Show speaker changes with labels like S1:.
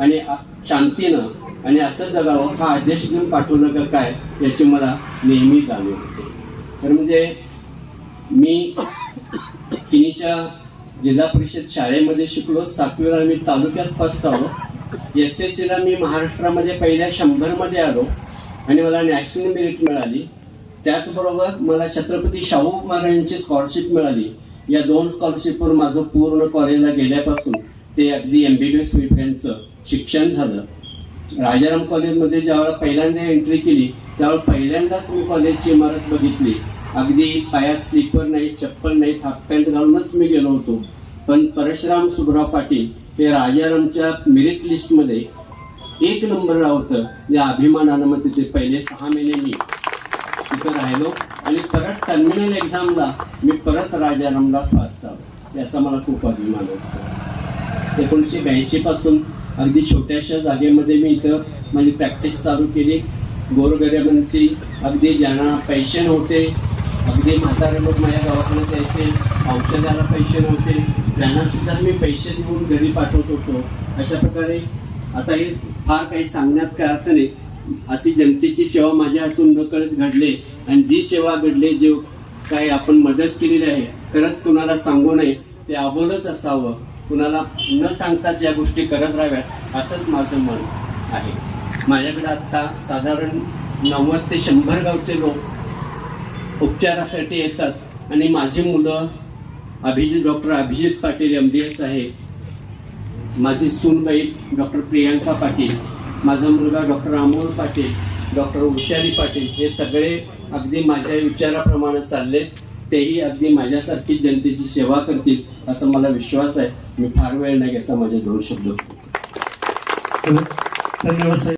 S1: आणि शांतीनं आणि असं जगावं हा आदेश घेऊन पाठवलं का काय याची मला नेहमी जाणीव होते. तर म्हणजे मी तिन्हीच्या जिल्हा परिषद शाळेमध्ये शिकलो सातवीला मी तालुक्यात फर्स्ट आलो. एस एस सीला मी महाराष्ट्रामध्ये पहिल्या शंभरमध्ये आलो आणि मला नॅशनल मेरिट मिळाली. त्याचबरोबर मला छत्रपती शाहू महाराजांची स्कॉलरशिप मिळाली. या दोन स्कॉलरशिपवर माझं पूर्ण कॉलेजला गेल्यापासून ते अगदी एम बी बी एस होईपर्यंतचं शिक्षण झालं. राजाराम कॉलेजमध्ये ज्यावेळेला पहिल्यांदा एंट्री केली त्यावेळेला पहिल्यांदाच मी कॉलेजची इमारत बघितली. अगदी पायात स्लीपर नाही चप्पल नाही हाफ पॅन्ट घालूनच मी गेलो होतो. पण परशुराम सुबराव पाटील हे राजारामच्या मेरिट लिस्टमध्ये एक नंबरला होतं. या अभिमानानं मग तिथे पहिले सहा महिने मी तिथं राहिलो आणि परत टर्मिनल एक्झामला मी परत राजारामला फास्ट आलो. याचा मला खूप अभिमान होता. एकोणीसशे ब्याऐंशीपासून अगदी छोट्याशा जागेमध्ये मी इथं माझी प्रॅक्टिस चालू केली. गोरगरिबांची अगदी ज्यांना पैशन होते अगदी म्हातारे लोक माझ्या दवाखान्यात यायचे औषधाला पैशन होते त्यांनासुद्धा मी पैसे देऊन घरी पाठवत होतो. अशा प्रकारे आता हे फार काही सांगण्यात काय अर्थ नाही. अशी जनतेची सेवा माझ्या हातून नकळत घडले आणि जी सेवा घडली जे काही आपण मदत केलेली आहे खरंच कुणाला सांगू नये ते अबोलच असावं. कुणाला न सांगताच या गोष्टी करत राहाव्यात असंच माझं मन आहे. माझ्याकडे आत्ता साधारण नव्वद ते शंभर गावचे लोक उपचारासाठी येतात आणि माझी मुलं Abhijit doctor Abhijit Patil M B S आहे. माझी सूनबाई डॉक्टर प्रियांका पाटील माझा मुलगा डॉक्टर अमोल पाटील डॉक्टर उषारी पाटील हे सगळे अगदी माझ्या विचाराप्रमाणे चालले. तेही अगदी माझ्यासारखी जनतेची सेवा करतील असा मला विश्वास आहे. मी फार वेळ न घेता माझे दोन शब्द.
S2: धन्यवाद. साहेब.